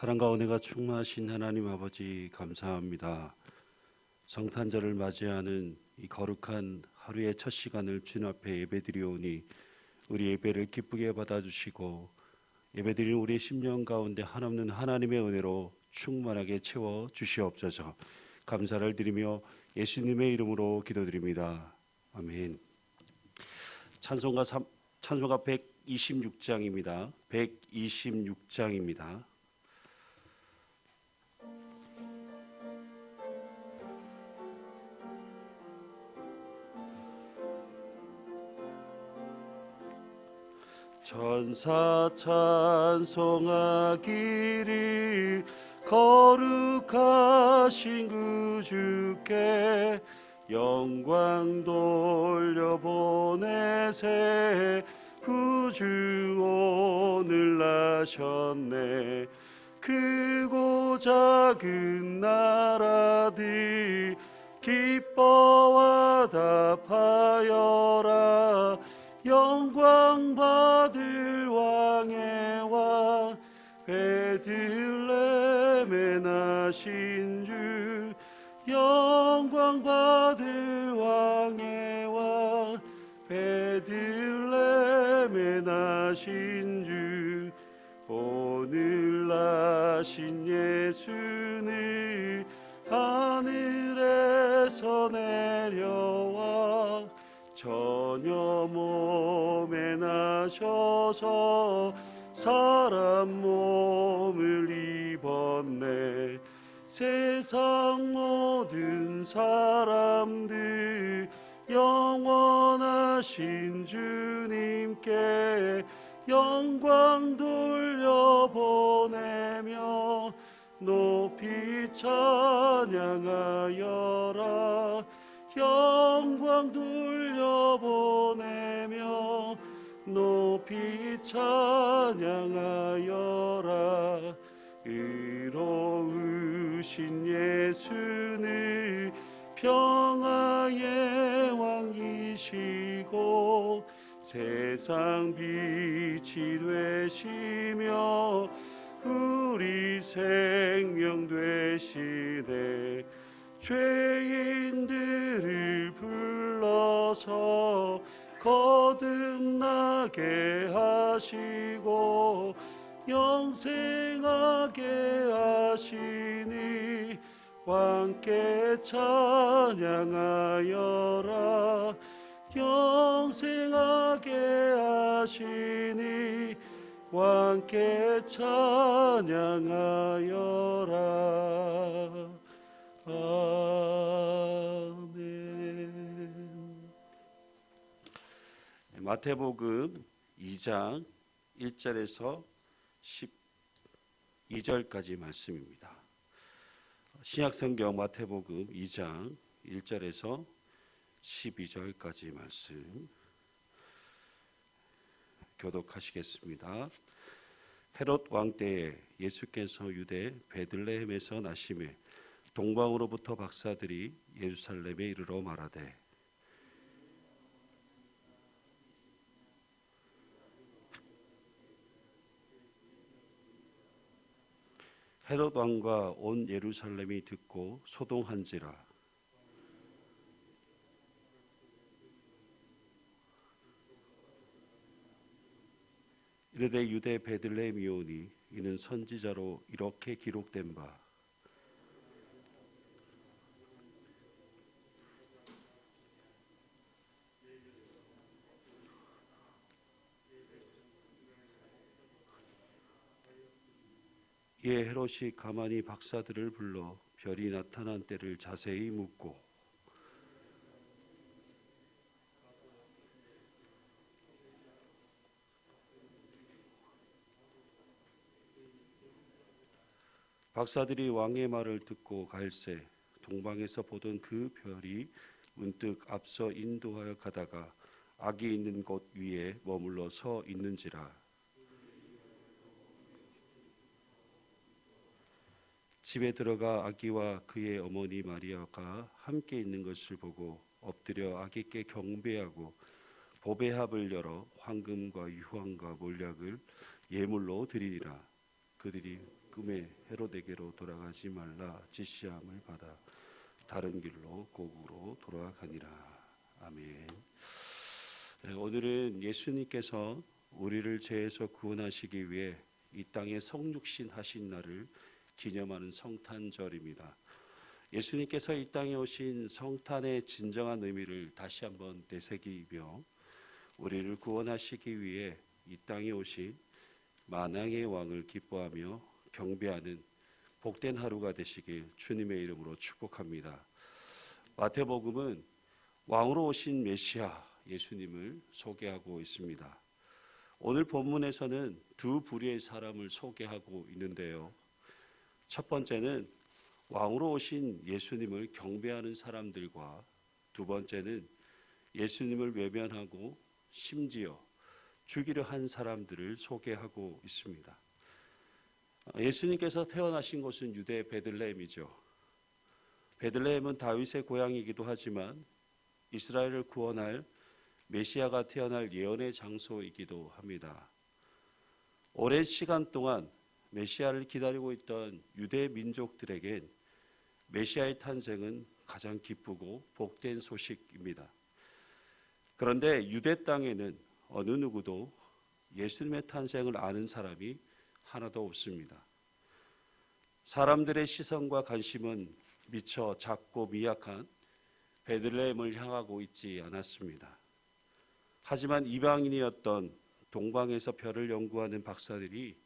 사랑과 은혜가 충만하신 하나님 아버지 감사합니다. 성탄절을 맞이하는 이 거룩한 하루의 첫 시간을 주님 앞에 예배드리오니 우리 예배를 기쁘게 받아주시고 예배드리는 우리의 심령 가운데 한없는 하나님의 은혜로 충만하게 채워 주시옵소서. 감사를 드리며 예수님의 이름으로 기도드립니다. 아멘. 찬송가 3, 찬송가 126장입니다. 126장입니다. 천사 찬송하기를 거룩하신 그 주께 영광 돌려보내세. 구주 오늘 나셨네. 크고 작은 나라들 기뻐와 답하여라 영광 받을 왕의 왕 베들레헴에 나신 주 영광 받을 왕의 왕 베들레헴에 나신 주 오늘 나신 예수는 하늘에서 전혀 몸에 나셔서 사람 몸을 입었네. 세상 모든 사람들 영원하신 주님께 영광 돌려보내며 높이 찬양하여라. 영광 돌려보내며 높이 찬양하여라. 의로우신 예수는 평화의 왕이시고 세상 빛이 되시며 우리 생명 되시네 죄인 거듭나게 하시고 영생하게 하시니 왕께 찬양하여라. 영생하게 하시니 왕께 찬양하여라 마태복음 2장 1절에서 12절까지 말씀입니다. 신약 성경 마태복음 2장 1절에서 12절까지 말씀 교독하시겠습니다. 헤롯 왕 때에 예수께서 유대 베들레헴에서 나심에 동방으로부터 박사들이 예루살렘에 이르러 말하되 헤롯 왕과 온 예루살렘이 듣고 소동한지라. 이르되 유대 베들레헴이오니 이는 선지자로 이렇게 기록된 바 이에 헤롯이 가만히 박사들을 불러 별이 나타난 때를 자세히 묻고 박사들이 왕의 말을 듣고 갈새 동방에서 보던 그 별이 문득 앞서 인도하여 가다가 악이 있는 곳 위에 머물러 서 있는지라 집에 들어가 아기와 그의 어머니 마리아가 함께 있는 것을 보고 엎드려 아기께 경배하고 보배합을 열어 황금과 유황과 몰약을 예물로 드리니라 그들이 꿈의 헤로데게로 돌아가지 말라 지시함을 받아 다른 길로 고국으로 돌아가니라. 아멘. 네, 오늘은 예수님께서 우리를 죄에서 구원하시기 위해 이 땅에 성육신 하신 날을 기념하는 성탄절입니다. 예수님께서 이 땅에 오신 성탄의 진정한 의미를 다시 한번 되새기며 우리를 구원하시기 위해 이 땅에 오신 만왕의 왕을 기뻐하며 경배하는 복된 하루가 되시길 주님의 이름으로 축복합니다. 마태복음은 왕으로 오신 메시아 예수님을 소개하고 있습니다. 오늘 본문에서는 두 부류의 사람을 소개하고 있는데요. 첫 번째는 왕으로 오신 예수님을 경배하는 사람들과 두 번째는 예수님을 외면하고 심지어 죽이려 한 사람들을 소개하고 있습니다. 예수님께서 태어나신 곳은 유대 베들레헴이죠. 베들레헴은 다윗의 고향이기도 하지만 이스라엘을 구원할 메시아가 태어날 예언의 장소이기도 합니다. 오랜 시간 동안 메시아를 기다리고 있던 유대 민족들에겐 메시아의 탄생은 가장 기쁘고 복된 소식입니다. 그런데 유대 땅에는 어느 누구도 예수님의 탄생을 아는 사람이 하나도 없습니다. 사람들의 시선과 관심은 미처 작고 미약한 베들레헴을 향하고 있지 않았습니다. 하지만 이방인이었던 동방에서 별을 연구하는 박사들이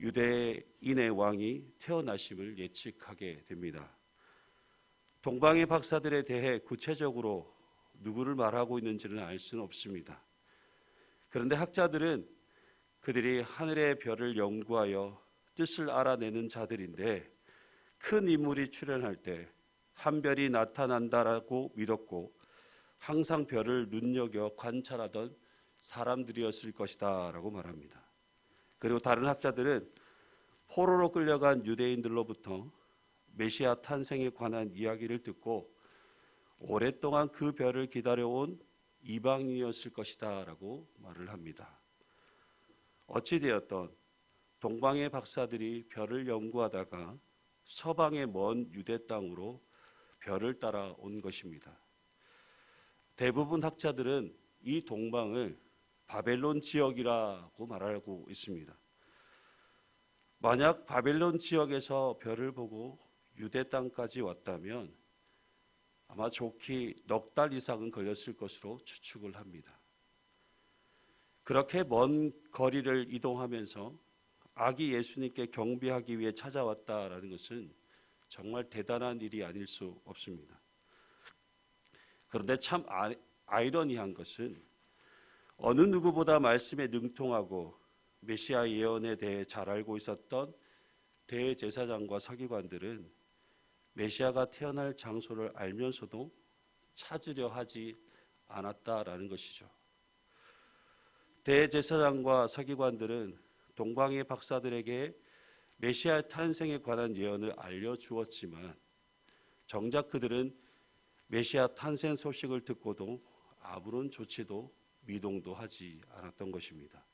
유대인의 왕이 태어나심을 예측하게 됩니다. 동방의 박사들에 대해 구체적으로 누구를 말하고 있는지는 알 수는 없습니다. 그런데 학자들은 그들이 하늘의 별을 연구하여 뜻을 알아내는 자들인데 큰 인물이 출현할 때 한 별이 나타난다라고 믿었고 항상 별을 눈여겨 관찰하던 사람들이었을 것이다라고 말합니다. 그리고 다른 학자들은 포로로 끌려간 유대인들로부터 메시아 탄생에 관한 이야기를 듣고 오랫동안 그 별을 기다려온 이방인이었을 것이다라고 말을 합니다. 어찌되었던 동방의 박사들이 별을 연구하다가 서방의 먼 유대 땅으로 별을 따라 온 것입니다. 대부분 학자들은 이 동방을 바벨론 지역이라고 말하고 있습니다. 만약 바벨론 지역에서 별을 보고 유대 땅까지 왔다면 아마 좋기 넉 달 이상은 걸렸을 것으로 추측을 합니다. 그렇게 먼 거리를 이동하면서 아기 예수님께 경배하기 위해 찾아왔다라는 것은 정말 대단한 일이 아닐 수 없습니다. 그런데 참 아, 아이러니한 것은 어느 누구보다 말씀에 능통하고 메시아 예언에 대해 잘 알고 있었던 대제사장과 서기관들은 메시아가 태어날 장소를 알면서도 찾으려 하지 않았다라는 것이죠. 대제사장과 서기관들은 동방의 박사들에게 메시아 탄생에 관한 예언을 알려주었지만 정작 그들은 메시아 탄생 소식을 듣고도 아무런 조치도 미동도 하지 않았던 것입니다.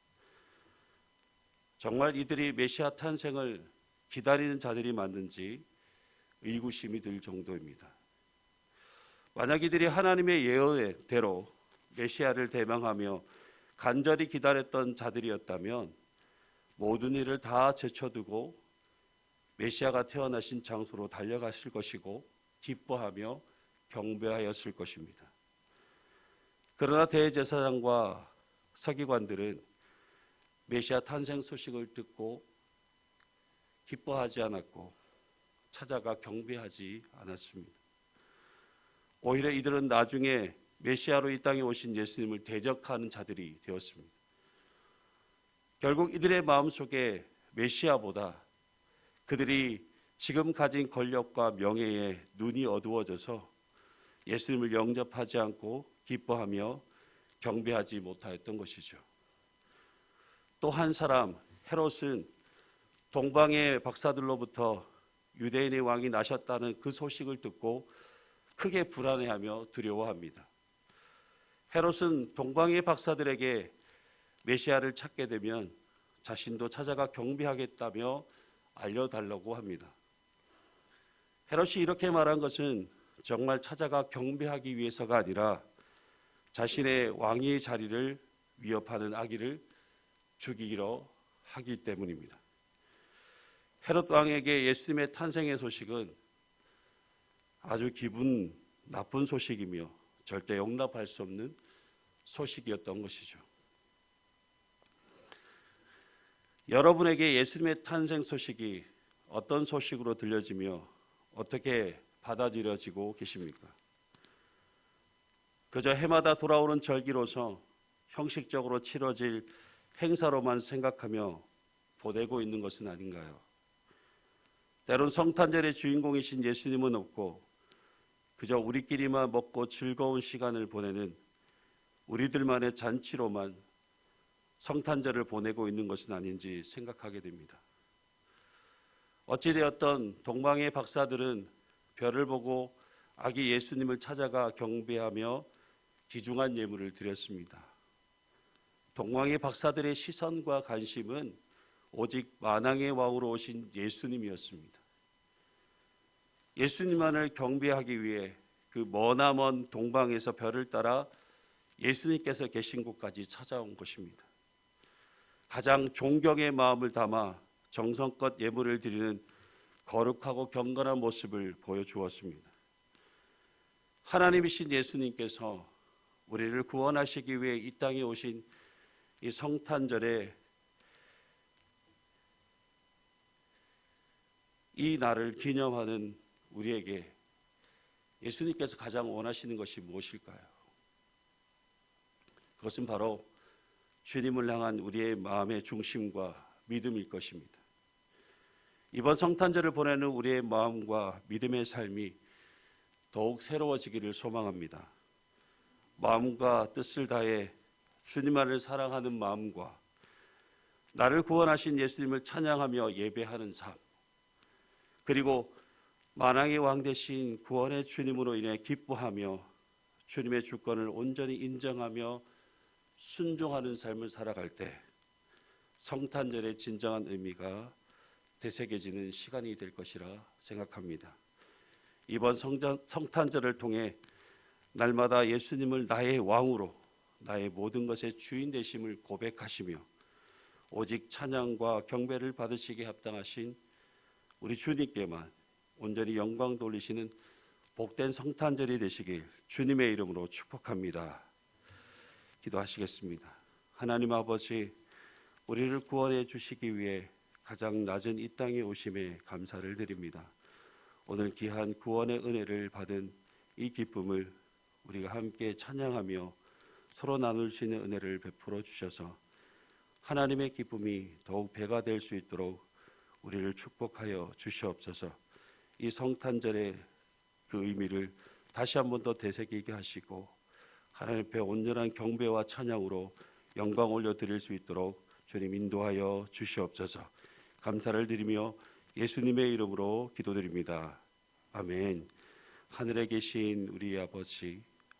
정말 이들이 메시아 탄생을 기다리는 자들이 맞는지 의구심이 들 정도입니다. 만약 이들이 하나님의 예언대로 메시아를 대망하며 간절히 기다렸던 자들이었다면 모든 일을 다 제쳐두고 메시아가 태어나신 장소로 달려갔을 것이고 기뻐하며 경배하였을 것입니다. 그러나 대제사장과 서기관들은 메시아 탄생 소식을 듣고 기뻐하지 않았고 찾아가 경배하지 않았습니다. 오히려 이들은 나중에 메시아로 이 땅에 오신 예수님을 대적하는 자들이 되었습니다. 결국 이들의 마음속에 메시아보다 그들이 지금 가진 권력과 명예에 눈이 어두워져서 예수님을 영접하지 않고 기뻐하며 경배하지 못하였던 것이죠. 또 한 사람 헤롯은 동방의 박사들로부터 유대인의 왕이 나셨다는 그 소식을 듣고 크게 불안해하며 두려워합니다. 헤롯은 동방의 박사들에게 메시아를 찾게 되면 자신도 찾아가 경배하겠다며 알려달라고 합니다. 헤롯이 이렇게 말한 것은 정말 찾아가 경배하기 위해서가 아니라 자신의 왕위의 자리를 위협하는 아기를 죽이기로 하기 때문입니다. 헤롯 왕에게 예수님의 탄생의 소식은 아주 기분 나쁜 소식이며 절대 용납할 수 없는 소식이었던 것이죠. 여러분에게 예수님의 탄생 소식이 어떤 소식으로 들려지며 어떻게 받아들여지고 계십니까? 그저 해마다 돌아오는 절기로서 형식적으로 치러질 행사로만 생각하며 보내고 있는 것은 아닌가요? 때론 성탄절의 주인공이신 예수님은 없고 그저 우리끼리만 먹고 즐거운 시간을 보내는 우리들만의 잔치로만 성탄절을 보내고 있는 것은 아닌지 생각하게 됩니다. 어찌되었던 동방의 박사들은 별을 보고 아기 예수님을 찾아가 경배하며 귀중한 예물을 드렸습니다. 동방의 박사들의 시선과 관심은 오직 만왕의 왕으로 오신 예수님이었습니다. 예수님만을 경배하기 위해 그 머나먼 동방에서 별을 따라 예수님께서 계신 곳까지 찾아온 것입니다. 가장 존경의 마음을 담아 정성껏 예물을 드리는 거룩하고 경건한 모습을 보여주었습니다. 하나님이신 예수님께서 우리를 구원하시기 위해 이 땅에 오신 이 성탄절에 이 날을 기념하는 우리에게 예수님께서 가장 원하시는 것이 무엇일까요? 그것은 바로 주님을 향한 우리의 마음의 중심과 믿음일 것입니다. 이번 성탄절을 보내는 우리의 마음과 믿음의 삶이 더욱 새로워지기를 소망합니다. 마음과 뜻을 다해 주님만을 사랑하는 마음과 나를 구원하신 예수님을 찬양하며 예배하는 삶, 그리고 만왕의 왕 대신 구원의 주님으로 인해 기뻐하며 주님의 주권을 온전히 인정하며 순종하는 삶을 살아갈 때 성탄절의 진정한 의미가 되새겨지는 시간이 될 것이라 생각합니다. 이번 성탄절을 통해 날마다 예수님을 나의 왕으로 나의 모든 것의 주인 되심을 고백하시며 오직 찬양과 경배를 받으시기에 합당하신 우리 주님께만 온전히 영광 돌리시는 복된 성탄절이 되시길 주님의 이름으로 축복합니다. 기도하시겠습니다. 하나님 아버지, 우리를 구원해 주시기 위해 가장 낮은 이 땅에 오심에 감사를 드립니다. 오늘 귀한 구원의 은혜를 받은 이 기쁨을 우리가 함께 찬양하며 서로 나눌 수 있는 은혜를 베풀어 주셔서 하나님의 기쁨이 더욱 배가 될 수 있도록 우리를 축복하여 주시옵소서. 이 성탄절의 그 의미를 다시 한 번 더 되새기게 하시고 하나님 앞에 온전한 경배와 찬양으로 영광 올려 드릴 수 있도록 주님 인도하여 주시옵소서. 감사를 드리며 예수님의 이름으로 기도드립니다. 아멘. 하늘에 계신 우리 아버지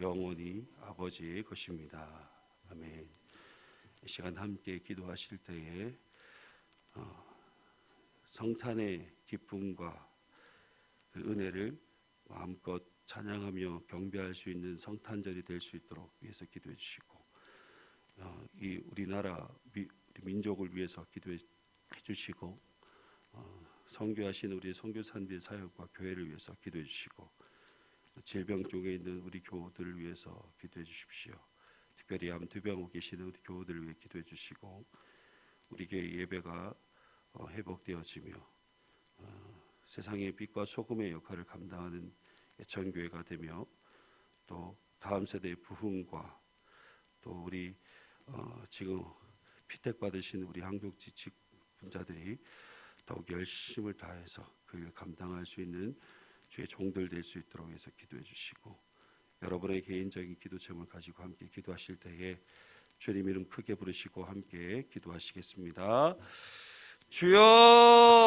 영원히 아버지의 것입니다. 아멘. 이 시간 함께 기도하실 때에 어, 성탄의 기쁨과 그 은혜를 마음껏 찬양하며 경배할 수 있는 성탄절이 될 수 있도록 위해서 기도해 주시고 어, 이 우리나라 미, 우리 민족을 위해서 기도해 주시고 어, 선교하신 우리 선교사님의 사역과 교회를 위해서 기도해 주시고 질병 쪽에 있는 우리 교우들을 위해서 기도해 주십시오. 특별히 암투병 오 계시는 우리 교우들을 위해 기도해 주시고 우리 교회 예배가 어, 회복되어지며 어, 세상의 빛과 소금의 역할을 감당하는 전교회가 되며 또 다음 세대의 부흥과 또 우리 어, 지금 피택 받으신 우리 한국지직 분자들이 더욱 열심을 다해서 그그일 감당할 수 있는 주의 종들 될 수 있도록 해서 기도해 주시고 여러분의 개인적인 기도 제목을 가지고 함께 기도하실 때에 주님 이름 크게 부르시고 함께 기도하시겠습니다. 주여